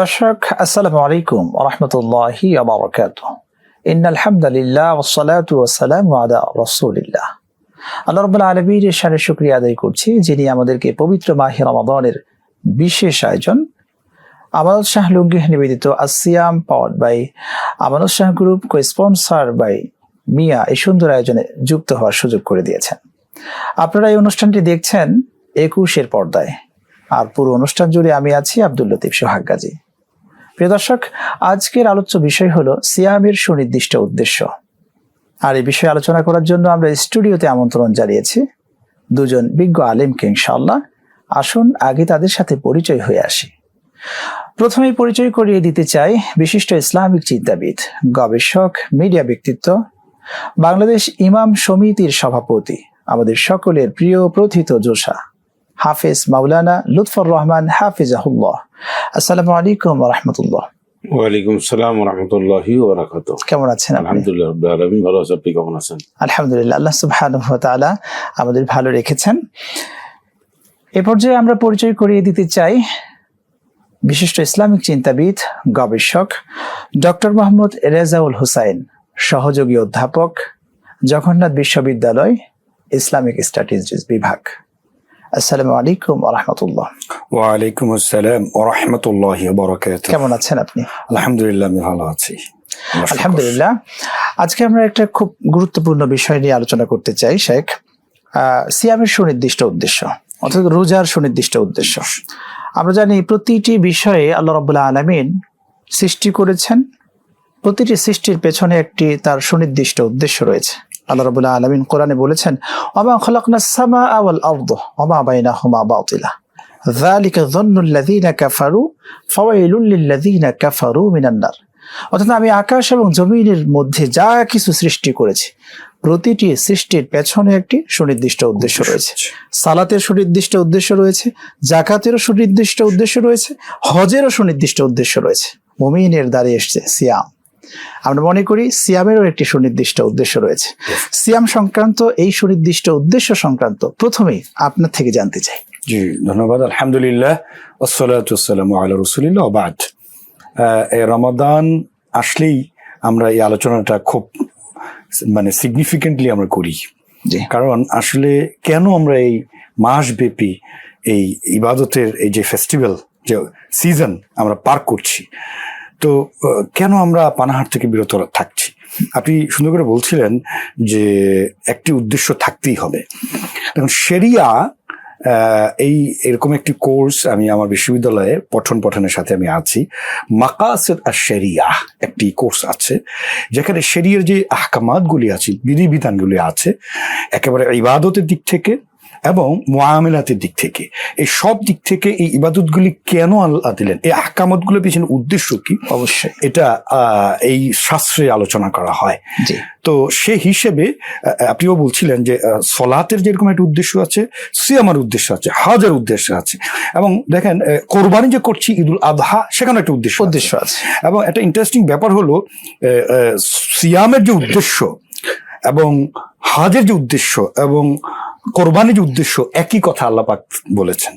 দর্শক, আসসালামু আলাইকুম রহমতুল্লাহি আবরকাত ইন আলহামদুলিল্লাহ ওসালাতু ওয়াসালামু আলা রাসূলিল্লাহ। আল্লাহ রাব্বুল আলামিনের শানে শুকরিয়া আদায় করছি, যিনি আমাদেরকে পবিত্র মাহে রমাদানের বিশেষ আয়োজন, আমানত শাহ লুঙ্গি নিবেদিত আসিয়াম power by Amanat Shah group co sponsor by Miya এই সুন্দর আয়োজনে যুক্ত হওয়ার সুযোগ করে দিয়েছেন। আপনারা এই অনুষ্ঠানটি দেখছেন একুশের পর্দায়। আর পুরো অনুষ্ঠান জুড়ে আমি আছি আব্দুল লতিফ সোহাগ গাজী। প্রিয় দর্শক, আজকের আলোচ্য বিষয় হলো সিয়ামের সুনির্দিষ্ট উদ্দেশ্য। আর এই বিষয়ে আলোচনা করার জন্য আমরা স্টুডিওতে আমন্ত্রণ জানিয়েছি দুজন বিজ্ঞ আলেমকে ইনশাআল্লাহ। আসুন, আগে তাদের সাথে পরিচয় হয়ে আসি। প্রথমেই পরিচয় করিয়ে দিতে চাই বিশিষ্ট ইসলামিক চিন্তাবিদ, গবেষক, মিডিয়া ব্যক্তিত্ব, বাংলাদেশ ইমাম সমিতির সভাপতি, আমাদের সকলের প্রিয় প্রথিত জোশা। হাফেজ মাওলানা লুৎফর রহমান হাফিজাহুল্লাহ। আসসালামু আলাইকুম রহমতুল্লাহ। ওয়ালাইকুম সালাম রহমতুল্লাহি ওবরাকাত কেমন আছেন আলহামদুলিল্লাহ রাব্বিল আলামিন ভালো আছে। আপনি কেমন আছেন? আলহামদুলিল্লাহ আল্লাহ সুবহানাহু ওয়া তাআলা আমাদের ভালো রেখেছেন। এ পর্যায়ে আমরা পরিচয় করিয়ে দিতে চাই বিশিষ্ট ইসলামিক চিন্তাবিদ গবেষক ডক্টর মোহাম্মদ রেজাউল হুসাইন সহযোগী অধ্যাপক জগন্নাথ বিশ্ববিদ্যালয় ইসলামিক স্ট্র্যাটেজিস বিভাগ। আসসালামু আলাইকুম রহমতুল্লাহ। ওয়ালাইকুম আসসালাম রহমতুল্লাহ বরকাত কেমন আছেন আপনি? আলহামদুলিল্লাহ আমি ভালো আছি। আলহামদুলিল্লাহ। আজকে আমরা একটা খুব গুরুত্বপূর্ণ বিষয় নিয়ে আলোচনা করতে চাই শেখ। সিয়ামের সুনির্দিষ্ট উদ্দেশ্য অর্থাৎ রোজার সুনির্দিষ্ট উদ্দেশ্য। আমরা জানি প্রতিটি বিষয়ে আল্লাহ রাবুল্লাহ আলমিন সৃষ্টি করেছেন। প্রতিটি সৃষ্টির পেছনে একটি তার সুনির্দিষ্ট উদ্দেশ্য রয়েছে। আল্লাহ রাবুল্লাহ আলমিন কোরআনে বলেছেন অমা খলাকনা সামা আওয়াল আরদ অমা বাইনা হুমা বাতিলা ذلك ظن الذين كفروا فويل للذين كفروا من النار অর্থাৎ আমি আকাশ এবং জমিনের মধ্যে যা কিছু সৃষ্টি করেছি প্রতিটি সৃষ্টির পেছনে একটি সুনির্দিষ্ট উদ্দেশ্য রয়েছে সালাতের সুনির্দিষ্ট উদ্দেশ্য রয়েছে জাকাতেরও সুনির্দিষ্ট উদ্দেশ্য রয়েছে হজেরও সুনির্দিষ্ট উদ্দেশ্য রয়েছে মুমিনের দ্বারে এসছে সিয়াম আমরা মনে করি সিয়ামেরও একটি সুনির্দিষ্ট উদ্দেশ্য রয়েছে। সিয়াম সংক্রান্ত এই সুনির্দিষ্ট উদ্দেশ্য সংক্রান্ত প্রথমেই আপনার থেকে জানতে চাই। জি ধন্যবাদ আলহামদুলিল্লাহ। আসসালামু আলা রাসূলিল্লাহ বাদ। এই রমাদান আসলেই আমরা এই আলোচনাটা খুব মানে সিগনিফিকেন্টলি আমরা করি। কারণ আসলে কেন আমরা এই মাসব্যাপী এই ইবাদতের এই যে ফেস্টিভ্যাল যে সিজন আমরা পার করছি তো কেন আমরা পানাহার থেকে বিরত থাকছি? আপনি সুন্দর করে বলছিলেন যে একটি উদ্দেশ্য থাকতেই হবে। এখন সেরিয়া এই এরকম একটি কোর্স আমি আমার বিশ্ববিদ্যালয়ে পঠন পঠনের সাথে আমি আছি। মাকাসেদ আর শেরিয়া একটি কোর্স আছে, যেখানে শেরিয়ার যে আহকামাতগুলি আছে, বিধিবিধানগুলি আছে, একেবারে ইবাদতের দিক থেকে এবং মোয়ামেলাতের দিক থেকে। এই সব দিক থেকে এই ইবাদতগুলি কেন আল্লাহ দিলেন? এই আহকামতগুলোর পিছনে উদ্দেশ্য কি? অবশ্যই। এটা এই শাস্ত্রে আলোচনা করা হয়। জি। তো সে হিসেবে আপনিও বলছিলেন যে সলাতের যেরকম একটা উদ্দেশ্য আছে সিয়ামার উদ্দেশ্য আছে হাজার উদ্দেশ্য আছে। এবং দেখেন কোরবানি যে করছি ঈদুল আবহা সেখানে একটা উদ্দেশ্য উদ্দেশ্য আছে। এবং একটা ইন্টারেস্টিং ব্যাপার হলো সিয়ামের যে উদ্দেশ্য এবং হাজের যে উদ্দেশ্য এবং কোরবানির উদ্দেশ্য একই কথা আল্লাপাক বলেছেন।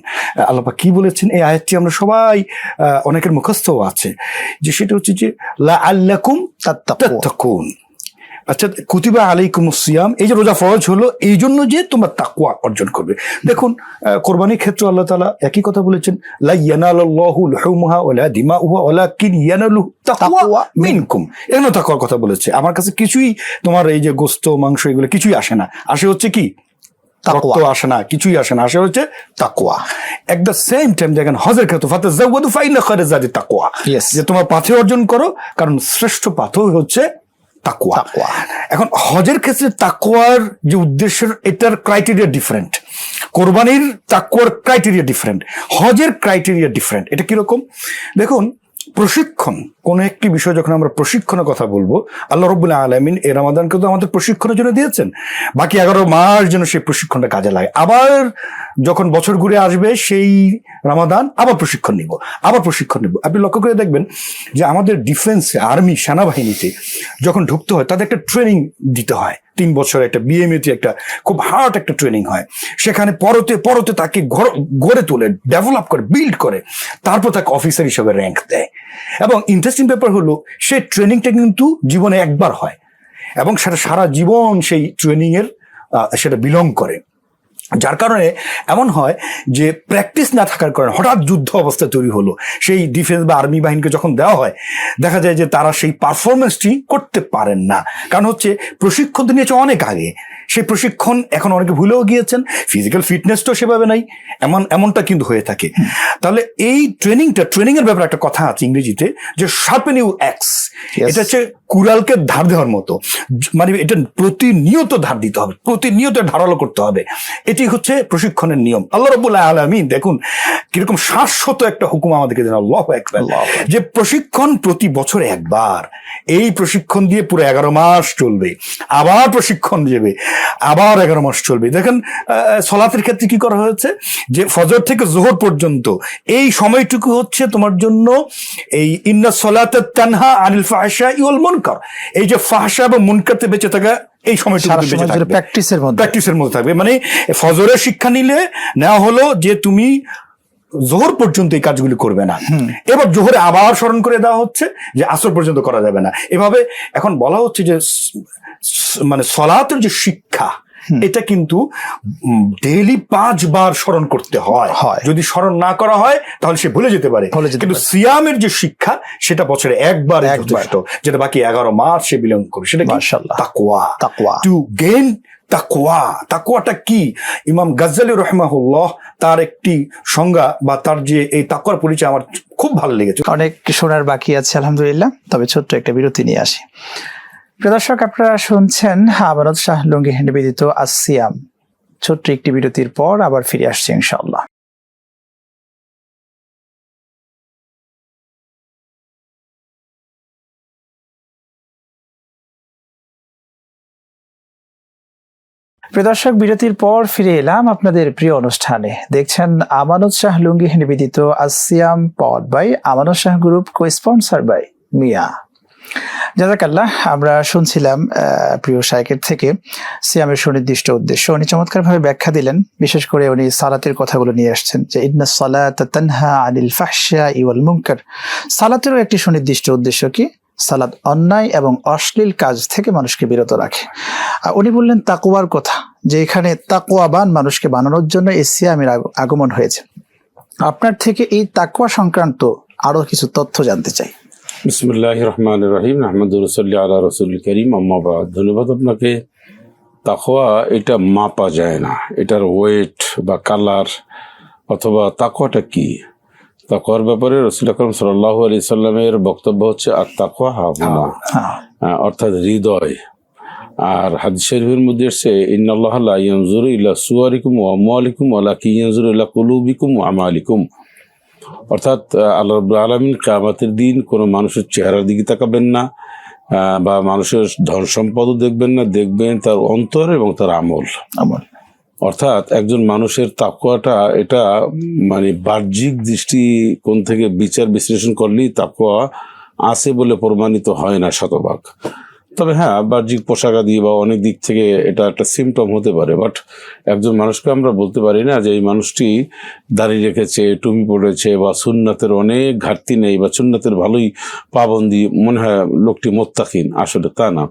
আল্লাপাক কি বলেছেন? এই আয়াতটি আমরা সবাই অনেকের মুখস্থ আছে যে সেটা হচ্ছে যে লা আল্লাকুম। তাত্তাকুন। আচ্ছা কুতিবা আলাইকুম সিয়াম এই যে রোজা ফরজ হলো এই জন্য যে তোমরা তাকুয়া অর্জন করবে। দেখুন কোরবানির ক্ষেত্রে আল্লাহ তালা একই কথা বলেছেন লা ইয়ানালাল্লাহু লুহুমুহা ওয়ালা দিমাউহা ওয়ালাকিন ইয়ানালু তাকওয়া মিনকুম। এগুলো তাকওয়ার কথা বলেছে। আমার কাছে কিছুই তোমার এই যে গোস্ত মাংস এগুলো কিছুই আসে না। আসে হচ্ছে কি? রক্ত আসে না কিছুই আসে না। আসে হচ্ছে তাকওয়া। এট দ্য সেম টাইম দেখেন হজের ক্ষেত্রে ফাতে জাওয়াদু ফাইনা খায়রা জাদি তাকওয়া যে তোমার পাথে অর্জন করো কারণ শ্রেষ্ঠ পাথর হচ্ছে তাকওয়া। এখন হজের ক্ষেত্রে তাকওয়ার যে উদ্দেশ্য এটার ক্রাইটেরিয়া ডিফারেন্ট কোরবানির তাকওয়ার ক্রাইটেরিয়া ডিফারেন্ট হজের ক্রাইটেরিয়া ডিফারেন্ট এটা কীরকম? দেখুন প্রশিক্ষণ কোনো একটি বিষয় যখন আমরা প্রশিক্ষণের কথা বলব, আল্লাহ রব্বুল্লাহ আলমিন এই রামাদানকে তো আমাদের প্রশিক্ষণের জন্য দিয়েছেন। বাকি এগারো মাস যেন সেই প্রশিক্ষণটা কাজে লাগে আবার যখন বছর ঘুরে আসবে সেই রামাদান আবার প্রশিক্ষণ নিব, আবার প্রশিক্ষণ নিব। আপনি লক্ষ্য করে দেখবেন যে আমাদের ডিফেন্সে, আর্মি, সেনাবাহিনীতে যখন ঢুকতে হয়, তাদের একটা ট্রেনিং দিতে হয়। তিন বছর একটা বিএমএতে একটা খুব হার্ড একটা ট্রেনিং হয়। সেখানে পরতে পরতে তাকে গড়ে তোলে, ডেভেলপ করে, বিল্ড করে। তারপর তাকে অফিসার হিসেবে র্যাঙ্ক দেয়। এবং ইন্টারেস্টিং ব্যাপার হলো সে ট্রেনিংটা কিন্তু জীবনে একবার হয় এবং সেটা সারা জীবন সেই ট্রেনিং এর সেটা বিলং করে। যার কারণে এমন হয় যে প্র্যাকটিস না থাকার কারণে হঠাৎ যুদ্ধ অবস্থা তৈরি হলো। সেই ডিফেন্স বা আর্মি বাহিনীকে যখন দেওয়া হয়, দেখা যায় যে তারা সেই পারফরমেন্সটি করতে পারেন না। কারণ হচ্ছে প্রশিক্ষণ নিয়েছে অনেক আগে। সেই প্রশিক্ষণ এখন অনেকে ভুলেও গিয়েছেন ফিজিক্যাল ফিটনেসটাও সেভাবে নাই এমন এমনটা কিন্তু হয়ে থাকে। তাহলে এই ট্রেনিংটা ট্রেনিং এর ব্যাপারে একটা কথা আছে ইংরেজিতে যে শার্পেন ইউ এক্স এটা হচ্ছে কুড়ালকে ধার দেওয়ার মতো। মানে এটা প্রতিনিয়ত ধার দিতে হবে প্রতিনিয়ত ধারালো করতে হবে। এটি হচ্ছে প্রশিক্ষণের নিয়ম। আল্লাহ রবুল্লাহ আলমিন দেখুন কীরকম শাশ্বত একটা হুকুম আমাদেরকে দেন আল্লাহ একবার যে প্রশিক্ষণ প্রতি বছরে একবার। এই প্রশিক্ষণ দিয়ে পুরো এগারো মাস চলবে। আবার প্রশিক্ষণ দেবে। আবার এগারো মাস চলবে। দেখেন সলাতের ক্ষেত্রে কি করা হয়েছে? যে ফজর থেকে জোহর পর্যন্ত এই সময়টুকু হচ্ছে তোমার জন্য এই ইন্না সলাতের তানহা আনিল ফাহসা ইউল মুনকার। এই যে ফাহসা এবং মুনকারতে বেঁচে থাকা এই সময়টুকু সময় প্র্যাকটিসের মধ্যে। প্র্যাকটিসের মধ্যে থাকবে। মানে ফজরের শিক্ষা নিলে নেওয়া হলো যে তুমি জোহর পর্যন্ত এই কাজগুলি করবে না। এবার জোহরে আবার স্মরণ করে দেওয়া হচ্ছে যে আসর পর্যন্ত করা যাবে না। এভাবে এখন বলা হচ্ছে যে মানে সলাতের যে শিক্ষা এটা কিন্তু ডেইলি পাঁচবার স্মরণ করতে হয়। হয়। যদি স্মরণ না করা হয় তাহলে সে ভুলে যেতে পারে। কিন্তু সিয়ামের যে শিক্ষা সেটা বছরে একবার। যথেষ্ট। যেটা বাকি এগারো মাস সে বিলং করে সেটা। তাকওয়া। তাকওয়া। টু গেইন তাকওয়া। তাকোয়াটা কি? ইমাম গাজ্জালি রহমাহুল্লাহ তার একটি সংজ্ঞা বা তার যে এই তাকোয়ার পরিচয় আমার খুব ভালো লেগেছে। অনেক শোনার বাকি আছে, আলহামদুলিল্লাহ। তবে ছোট্ট একটা বিরতি নিয়ে আসি। প্রদর্শক আপনারা শুনছেন আমানত শাহ লুঙ্গি নিবেদিত আসিয়াম ছোট্ট একটি বিরতির পর আবার ফিরে আসছি ইনশাআল্লাহ। প্রিয় দর্শক, বিরতির পর ফিরে এলাম আপনাদের প্রিয় অনুষ্ঠানে। দেখছেন আমানত শাহ লুঙ্গি নিবেদিত আসিয়াম powered by Amanat Shah group co sponsor by Miya. জাজাকাল্লাহ আমরা শুনছিলাম প্রিয় শায়কের থেকে সিয়ামের সুনির্দিষ্ট উদ্দেশ্য। উনি চমৎকার ভাবে ব্যাখ্যা দিলেন, বিশেষ করে উনি সালাতের কথাগুলো নিয়ে আসছেন যে ইদনা সালাত তানহা আনিল ফাহশা ইওয়াল মুনকার। সালাতেরও একটি সুনির্দিষ্ট উদ্দেশ্য কি? সালাত অন্যায় এবং অশ্লীল কাজ থেকে মানুষকে বিরত রাখে। আহ, উনি বললেন তাকুয়ার কথা যে এখানে তাকুয়াবান মানুষকে বানানোর জন্য এই সিয়ামের আগমন হয়েছে। আপনার থেকে এই তাকুয়া সংক্রান্ত আরও কিছু তথ্য জানতে চাই। বিসমুল্লাহ রহমান রহিম আহমদ রসল্লি আল্লাহ রসুল করিম আম্মাবাদ ধন্যবাদ আপনাকে। তাকোয়া এটা মাপা যায় না। এটার ওয়েট বা কালার অথবা তাকোয়াটা কি? তাকোয়ার ব্যাপারে রসুল আকরম সাল্লাহ আলি সাল্লামের বক্তব্য হচ্ছে আর তাকোয়া হাবনা অর্থাৎ হৃদয়। আর হাদিস শরীফের মধ্যে এসছে ইন্নাল্লাহ লা ইয়ানজুরু ইলা সুয়ারিকুম ওয়া আমওয়ালিকুম ওয়ালাকিন ইয়ানজুরু ইলা কুলুবিকুম ওয়া আমালিকুম। অর্থাৎ আল্লাহ রাব্বুল আলামিন কিয়ামতের দিন কোনো মানুষের চেহারার দিকে তাকাবেন না বা মানুষের ধন সম্পদও দেখবেন না দেখবেন তার অন্তর এবং তার আমল। আমল। অর্থাৎ একজন মানুষের তাকুয়াটা এটা মানে বাহ্যিক দৃষ্টিকোণ থেকে বিচার বিশ্লেষণ করলেই তাকুয়া আছে বলে প্রমাণিত হয় না শতভাগ। তবে হ্যাঁ বাহ্যিক পোশাক আদি বা অনেক দিক থেকে এটা একটা সিমটম হতে পারে। বাট একজন মানুষকে আমরা বলতে পারি না যে এই মানুষটি দাঁড়িয়ে রেখেছে, টুপি পড়েছে বা সুন্নাতের অনেক ঘাটতি নেই বা সুন্নাতের ভালোই পাবন্দি, মনে হয় লোকটি মোত্তাকিন। আসলে তা না।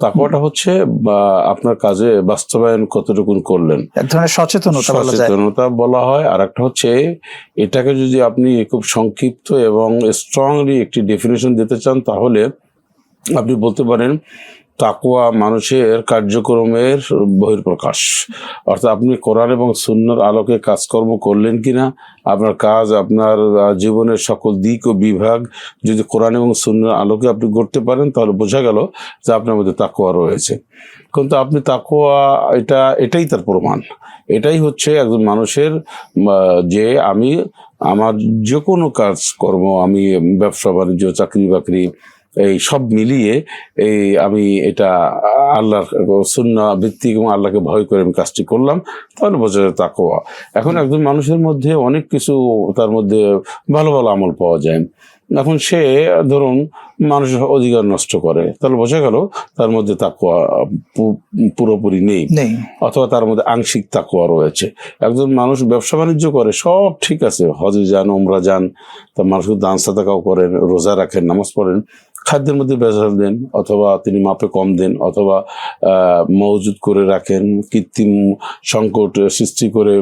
তাকুয়াটা হচ্ছে বা আপনার কাজে বাস্তবায়ন কতটুকু করলেন? এক ধরনের সচেতনতা বলা যায়। সচেতনতা বলা হয়। আর একটা হচ্ছে এটাকে যদি আপনি খুব সংক্ষিপ্ত এবং স্ট্রংলি একটি ডেফিনেশন দিতে চান তাহলে আপনি বলতে পারেন তাকুয়া মানুষের কার্যক্রমের বহির্প্রকাশ অর্থাৎ আপনি কোরআন এবং সুন্নার আলোকে কাজকর্ম করলেন কিনা, আপনার কাজ, আপনার জীবনের সকল দিক ও বিভাগ যদি কোরআন এবং সুন্নার আলোকে আপনি করতে পারেন, তাহলে বোঝা গেল যে আপনার মধ্যে তাকুয়া রয়েছে। কিন্তু আপনি তাকুয়া এটা, এটাই তার প্রমাণ। এটাই হচ্ছে একজন মানুষের যে আমি, আমার যে কোনো কাজকর্ম, আমি ব্যবসা, বাণিজ্য চাকরি বাকরি এই সব মিলিয়ে এই আমি এটা আল্লাহর শূন্য ভিত্তিক এবং আল্লাহকে ভয় করে আমি কাজটি করলাম। তাহলে বোঝা যায় তাকোয়া এখন একজন মানুষের মধ্যে অনেক কিছু তার মধ্যে ভালো ভালো আমল পাওয়া যায়। এখন সে ধরুন মানুষের অধিকার নষ্ট করে তাহলে বোঝা গেল তার মধ্যে তাকোয়া পুরোপুরি নেই। নেই। অথবা তার মধ্যে আংশিক তাকুয়া রয়েছে। একজন মানুষ ব্যবসা বাণিজ্য করে সব ঠিক আছে হজে যান ওমরা যান তা মানুষ দান সাদাকাও করেন রোজা রাখেন নামাজ পড়েন খাদ্যের মধ্যে বেজাল দেন অথবা তিনি মাপে কম দেন অথবা মজুদ করে রাখেন, কৃত্রিম সংকট সৃষ্টি করে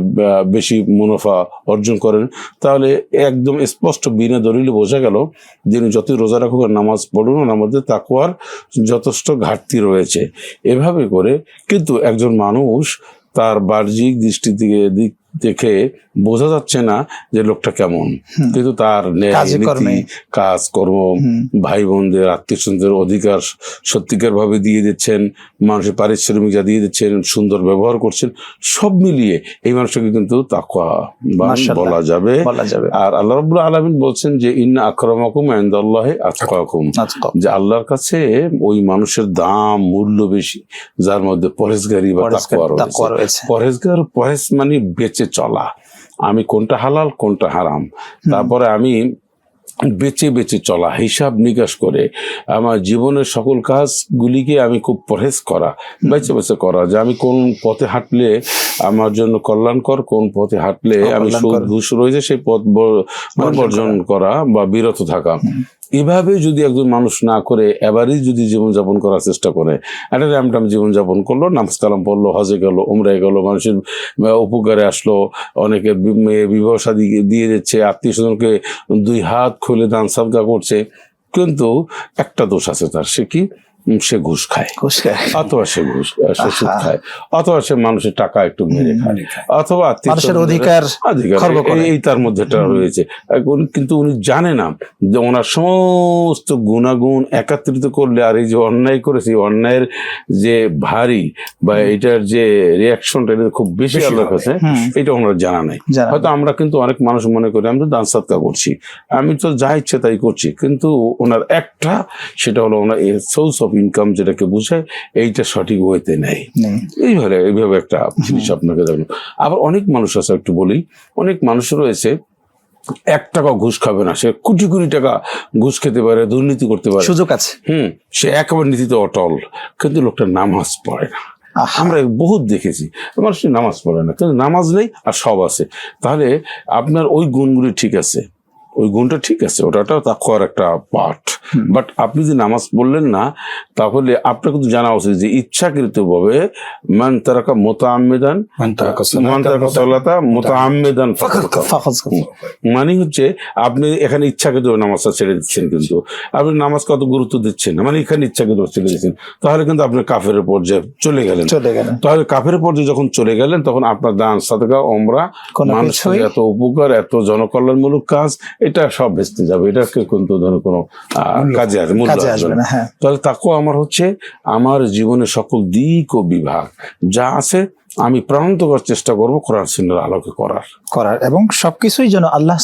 বেশি মুনাফা অর্জন করেন। তাহলে একদম স্পষ্ট বিনা দলিলে বোঝা গেল যিনি যতই রোজা রাখুক আর নামাজ পড়ুন ওনার মধ্যে তাকুয়ার যথেষ্ট ঘাটতি রয়েছে। এভাবে করে কিন্তু একজন মানুষ তার বাহ্যিক দৃষ্টি থেকে দিক দেখে বোঝা যাচ্ছে না যে লোকটা কেমন। কিন্তু তার কাজে কর্মে। ভাই বোনদের আত্মীয় স্বজনদের অধিকার সত্যিকার ভাবে দিয়ে দিচ্ছেন মানুষের পারিশ্রমিক যা দিয়ে দিচ্ছেন সুন্দর ব্যবহার করছেন সব মিলিয়ে এই মানুষটাকে কিন্তু মাশাআল্লাহ। বলা যাবে। আর আল্লাহ রাব্বুল আলামিন বলছেন যে ইন্না আক্রামাকুম ইনদাল্লাহি আতকাকুম। আচ্ছা, যে আল্লাহর কাছে ওই মানুষের দাম মূল্য বেশি যার মধ্যে পরেশগারি বা তাকওয়া রয়েছে। পরেশগার পরেশ মানে বেঁচে চলা। আমি কোনটা হালাল কোনটা হারাম। তারপরে আমি বেঁচে বেঁচে চলা হিসাব নিকাশ করে আমার জীবনের সকল কাজগুলিকে আমি খুব পরহেজ করা বেঁচে বেঁচে করা যে আমি কোন পথে হাঁটলে আমার জন্য কল্যাণকর কোন পথে হাঁটলে আমি সুদ ঘুষ রয়েছে সেই পথ মানে বর্জন করা বা বিরত থাকা। এভাবে যদি একজন মানুষ না করে এবারই যদি জীবনযাপন করার চেষ্টা করে, একটা র্যামটাম জীবনযাপন করল, নামাজ কালাম পড়ল, হজে গেল উমরায় গেল, মানুষের উপকারে আসলো, অনেকে বিবাহ সাদী দিয়ে দিচ্ছে আত্মীয় স্বজনকে দুই হাত খুলে দান সাদগা করছে, কিন্তু একটা দোষ আছে তার, সে কি? সে ঘুষ খায়। ঘুষ খায়। অথবা সে ঘুষ সে সুদ খায় অথবা সে মানুষের টাকা একটু মেরে খায়। অথবা মানুষের অধিকার এই- তার মধ্যে রয়েছে। কিন্তু উনি জানে না যে ওনার সমস্ত গুণাগুণ একত্রিত করলে আর এই যে অন্যায় করেছে অন্যায়ের যে ভারী বা এটার যে রিয়াকশনটা এটা খুব বেশি আল্লাহর হবে। কাছে এটা ওনার জানা নাই। হয়তো আমরা কিন্তু অনেক মানুষ মনে করি আমরা দান সাদকা করছি। আমি তো যা ইচ্ছে তাই করছি কিন্তু ওনার একটা সেটা হলো ওনার সোর্স অফ ইনকাম যেটাকে বোঝায় এইটা সঠিক ওয়েতে নেই। নেই। এইভাবে এইভাবে একটা জিনিস আপনাকে দেখুন আবার অনেক মানুষ আছে একটু বলি। অনেক মানুষ রয়েছে এক টাকা ঘুষ খাবে না সে কোটি কোটি টাকা ঘুষ খেতে পারে দুর্নীতি করতে পারে। সুযোগ আছে। হুম সে একেবারে নীতিতে অটল। কিন্তু লোকটা নামাজ পড়ে না। আমরা বহুত দেখেছি মানুষ নামাজ পড়ে না। কিন্তু নামাজ নেই আর সব আছে। তাহলে আপনার ওই গুণগুলি ঠিক আছে। ওই গুণটা ঠিক আছে ওটাটাও তাকওয়ার একটা পার্ট বাট আপনি যে নামাজ পড়লেন না তাহলে আপনার কিন্তু জানা উচিত যে ইচ্ছাকৃত ভাবে মান তারাকা মোতাআম্মিদান মান তারাকা সালাতা কাফার। মানে হচ্ছে আপনি এখানে ইচ্ছাকৃত নামাজটা ছেড়ে দিচ্ছেন কিন্তু। আপনি নামাজ কত গুরুত্ব দিচ্ছেন না মানে এখানে ইচ্ছাকৃত ছেড়ে দিচ্ছেন। তাহলে কিন্তু আপনি কাফের পর্যায়ে চলে গেলেন। তাহলে কাফের পর্যায়ে যখন চলে গেলেন তখন আপনার দান সাদকা ওমরা মানুষের এত উপকার এত জনকল্যাণমূলক কাজ এটা সব ভেস্তে যাবে। এটাকে কিন্তু ধরো কোনো কাজে আসবে মূল্য কাজে আসবে না। হ্যাঁ। তাহলে তাকেও আমার হচ্ছে আমার জীবনের সকল দিক ও বিভাগ যা আছে আমি প্রাণান্ত করার চেষ্টা করব কোরআন সিনের আলোকে করার। করার এবং সবকিছুই যেন আল্লাহ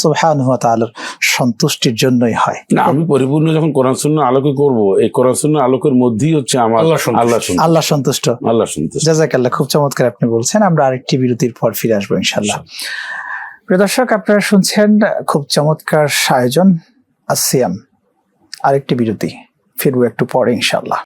তাআলার সন্তুষ্টির জন্যই হয়। না আমি পরিপূর্ণ যখন কোরআন শূন্য আলোকে করব এই কোরআন শূন্য আলোকের মধ্যেই হচ্ছে আমার আল্লাহ সন্তুষ্ট। আল্লাহ সন্তুষ্ট। আল্লাহ সন্তুষ্ট। আল্লাহ সন্তুষ্ট। জাজাকাল্লাহ খুব চমৎকার আপনি বলছেন। আমরা আরেকটি বিরতির পর ফিরে আসব ইনশাল্লাহ প্রিয় দর্শক, আপনারা শুনছেন খুব চমৎকার আয়োজন আসিয়াম। আরেকটি বিরতি, ফিরবো একটু পরে ইনশাল্লাহ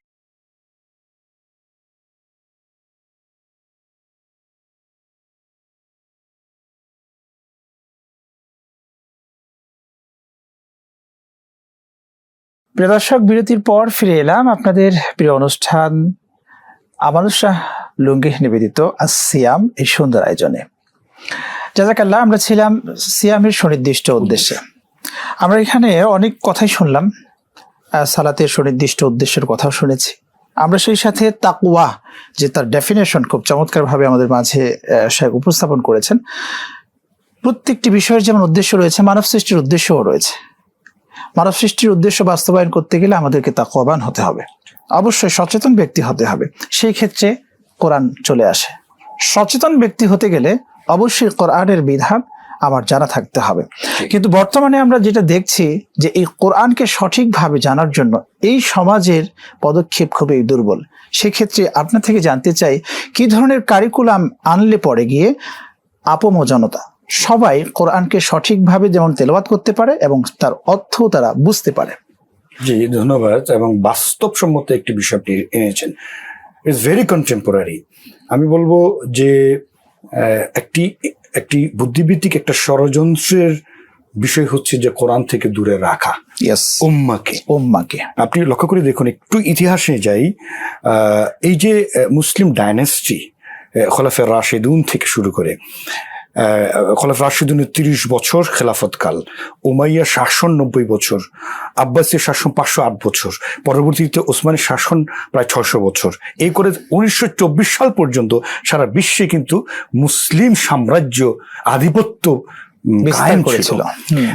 প্রিয় দর্শক, বিরতির পর ফিরে এলাম আপনাদের প্রিয় অনুষ্ঠান আমানুর শাহ লুঙ্গি নিবেদিত আসিয়াম এই সুন্দর আয়োজনে। জাজাকাল্লাহ আমরা ছিলাম সিয়ামের সুনির্দিষ্ট উদ্দেশ্যে। আমরা এখানে অনেক কথাই শুনলাম সালাতের সুনির্দিষ্ট উদ্দেশ্যের কথাও শুনেছি। আমরা সেই সাথে তাকুয়া যে তার ডেফিনেশন খুব চমৎকারভাবে আমাদের মাঝে শেখ উপস্থাপন করেছেন, প্রত্যেকটি বিষয়ের যেমন উদ্দেশ্য রয়েছে, মানব সৃষ্টির উদ্দেশ্যও রয়েছে। মানব সৃষ্টির উদ্দেশ্য বাস্তবায়ন করতে গেলে আমাদেরকে তাকুয়াবান হতে হবে। অবশ্যই সচেতন ব্যক্তি হতে হবে। সেই ক্ষেত্রে কোরআন চলে আসে। সচেতন ব্যক্তি হতে গেলে অবশ্যই কোরআনের বিধান আমার জানা থাকতে হবে। কিন্তু বর্তমানে আমরা যেটা দেখছি যে এই কোরআনকে সঠিকভাবে জানার জন্য এই সমাজের পদক্ষেপ খুবই দুর্বল। সেক্ষেত্রে আপনার থেকে জানতে চাই কি ধরনের কারিকুলাম আনলে পরে গিয়ে আপম জনতা সবাই কোরআনকে সঠিকভাবে যেমন তেলাওয়াত করতে পারে এবং তার অর্থ তারা বুঝতে পারে। জি ধন্যবাদ এবং বাস্তবসম্মত একটি বিষয় আপনি এনেছেন। ইটস ভেরি কন্টেম্পোরারি আমি বলব যে একটি একটি বুদ্ধিভিত্তিক একটা ষড়যন্ত্রের বিষয় হচ্ছে যে কোরআন থেকে দূরে রাখা। উম্মাকে। উম্মাকে। আপনি লক্ষ্য করে দেখুন একটু ইতিহাসে যাই আহ, এই যে মুসলিম ডাইনেস্টি খোলাফের রাশেদুন থেকে শুরু করে খলাফ রাশেদুনের তিরিশ বছর খেলাফতকাল উমাইয়া শাসন নব্বই বছর আব্বাসের শাসন পাঁচশো আট বছর, পরবর্তীতে ওসমানের শাসন প্রায় ছশো বছর। এই করে উনিশশো চব্বিশ সাল পর্যন্ত সারা বিশ্বে কিন্তু মুসলিম সাম্রাজ্য আধিপত্য কায়েম করেছিল। ছিল।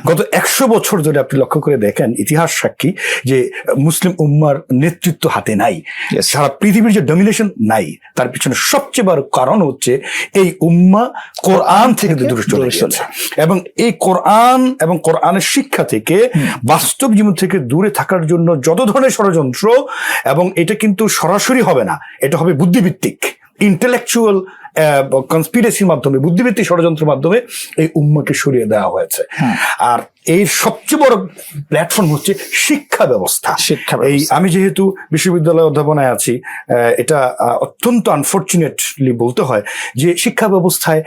গত একশো বছর ধরে আপনি লক্ষ্য করে দেখেন ইতিহাস সাক্ষী যে মুসলিম উম্মার নেতৃত্ব হাতে নাই। সারা পৃথিবীর যে ডমিনেশন নাই তার পিছনে সবচেয়ে বড় কারণ হচ্ছে এই উম্মা কোরআন থেকে দূরে চলে দূরে চলে। গেছে এবং এই কোরআন এবং কোরআনের শিক্ষা থেকে বাস্তব জীবন থেকে দূরে থাকার জন্য যত ধরনের ষড়যন্ত্র এবং এটা কিন্তু সরাসরি হবে না এটা হবে বুদ্ধিভিত্তিক ইন্টেলেকচুয়াল কনস্পিরেসির মাধ্যমে বুদ্ধিভিত্তিক ষড়যন্ত্রের মাধ্যমে এই উম্মাকে সরিয়ে দেওয়া হয়েছে। আর এই সবচেয়ে বড় প্ল্যাটফর্ম হচ্ছে শিক্ষা ব্যবস্থা। শিক্ষা এই আমি যেহেতু বিশ্ববিদ্যালয় অধ্যাপনায় আছি এটা অত্যন্ত আনফর্চুনেটলি বলতে হয় যে শিক্ষা ব্যবস্থায়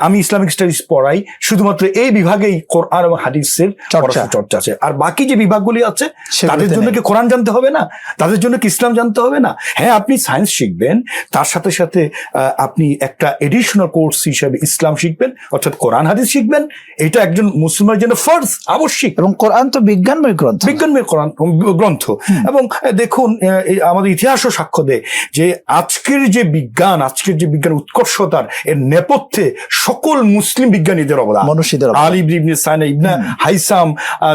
আমি ইসলামিক স্টাডিজ পড়াই শুধুমাত্র এই বিভাগেই কোরআন এবং হাদিসের চর্চা। আছে। আর বাকি যে বিভাগগুলি আছে তাদের জন্য কি কোরআন জানতে হবে না? তাদের জন্য কি ইসলাম জানতে হবে না? হ্যাঁ আপনি সায়েন্স শিখবেন তার সাথে সাথে আহ, আপনি একটা এডিশনাল কোর্স হিসেবে ইসলাম শিখবেন অর্থাৎ কোরআন হাদিস শিখবেন। এটা একজন মুসলমানের জন্য ফার্স্ট আবশ্যিক। এবং কোরআন তো বিজ্ঞানময় গ্রন্থ। বিজ্ঞানময় কোরআন গ্রন্থ। এবং দেখুন আমাদের ইতিহাসও সাক্ষ্য দেয় যে আজকের যে বিজ্ঞান আজকের যে বিজ্ঞান উৎকর্ষতার এর নেপথ্যে সকল মুসলিম বিজ্ঞানীদের অবদান। আলী ইবনে সাইনা ইবনা হাইসাম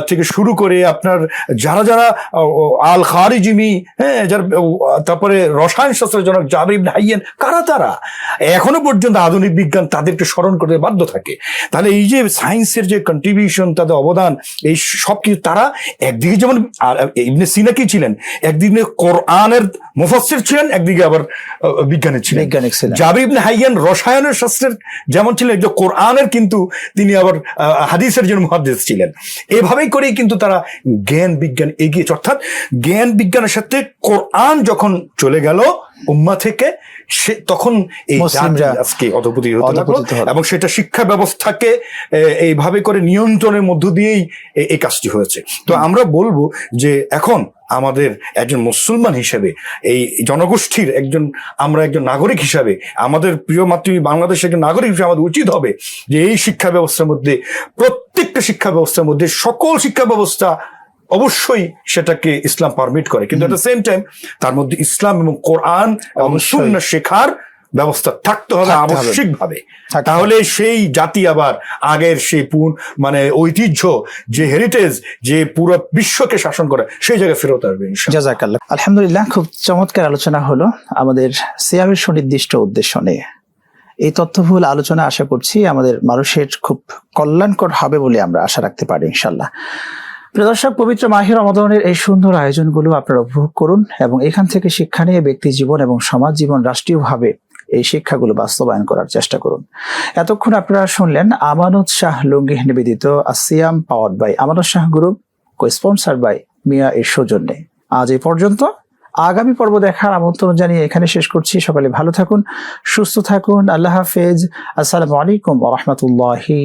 থেকে শুরু করে আপনার যারা যারা আল খারিজিমি হ্যাঁ যারা তারপরে রসায়ন শাস্ত্রের জনক জাবির ইবনে হাইয়ান কারা তারা? এখনও পর্যন্ত আধুনিক বিজ্ঞান তাদেরকে স্মরণ করতে বাধ্য থাকে। তাহলে এই যে সায়েন্সের যে কন্ট্রিবিউশন তাদের অবদান এই সব কিছু তারা একদিকে যেমন ইবনে সিনা কি ছিলেন? একদিকে কোরআনের মুফাসসির ছিলেন একদিকে আবার বিজ্ঞানী ছিলেন। বৈজ্ঞানিক ছিলেন। জাবির ইবনে হাইয়ান রসায়নের শাস্ত্রের যেমন ছিলেন একজন কোরআনের কিন্তু তিনি আবার হাদিসের জন্য মহাদিস ছিলেন। এভাবেই করেই কিন্তু তারা জ্ঞান বিজ্ঞান এগিয়েছে অর্থাৎ জ্ঞান বিজ্ঞানের সাথে কোরআন যখন চলে গেল উম্মা থেকে সে তখন এই মুসলিমরা আজকে অধপতি হতে লাগল এবং সেটা শিক্ষা ব্যবস্থাকে এইভাবে করে নিয়ন্ত্রণের মধ্য দিয়েই এই কাজটি হয়েছে। তো আমরা বলব যে এখন আমাদের একজন মুসলমান হিসেবে এই জনগোষ্ঠীর একজন আমরা একজন নাগরিক হিসাবে আমাদের প্রিয় মাতৃভূমি বাংলাদেশের একজন নাগরিক হিসেবে আমাদের উচিত হবে যে এই শিক্ষা ব্যবস্থার মধ্যে প্রত্যেকটা শিক্ষা ব্যবস্থার মধ্যে সকল শিক্ষা ব্যবস্থা অবশ্যই সেটাকে ইসলাম পারমিট করে কিন্তু এট দ্য সেম টাইম তার মধ্যে ইসলাম এবং কোরআন এবং। সুন্নাহ শেখার ব্যবস্থা থাকতে হবে। আবশ্যিকভাবে তাহলে সেই জাতি আবার আগের সেই পুন মানে ঐতিহ্য যে হেরিটেজ যে পুরো বিশ্বকে শাসন করে সেই জায়গায় ফেরত আসবে। জাজাকাল্লাহ আলহামদুলিল্লাহ খুব চমৎকার আলোচনা হলো আমাদের সিয়ামের সুনির্দিষ্ট উদ্দেশ্য নিয়ে এই তথ্যবহুল আলোচনা আশা করছি আমাদের মানুষের খুব কল্যাণকর হবে বলে আমরা আশা রাখতে পারি ইনশাল্লাহ প্রিয় দর্শক, পবিত্র মাহির রমাদানের এই সুন্দর আয়োজনগুলো আপনারা উপভোগ করুন এবং এখান থেকে শিক্ষা নিয়ে ব্যক্তি জীবন এবং সমাজ জীবন রাষ্ট্রীয়ভাবে এই শিক্ষাগুলো বাস্তবায়ন করার চেষ্টা করুন। এতক্ষণ আপনারা শুনলেন আমানত শাহ লুঙ্গি নিবেদিত আসিয়াম power by Amanat Shah group co sponsor by Miya এর সৌজন্যে আজ এই পর্যন্ত। আগামী পর্ব দেখার আমন্ত্রণ জানিয়ে এখানে শেষ করছি। সকালে ভালো থাকুন, সুস্থ থাকুন। আল্লাহ হাফেজ। আসসালামু আলাইকুম রহমতুল্লাহি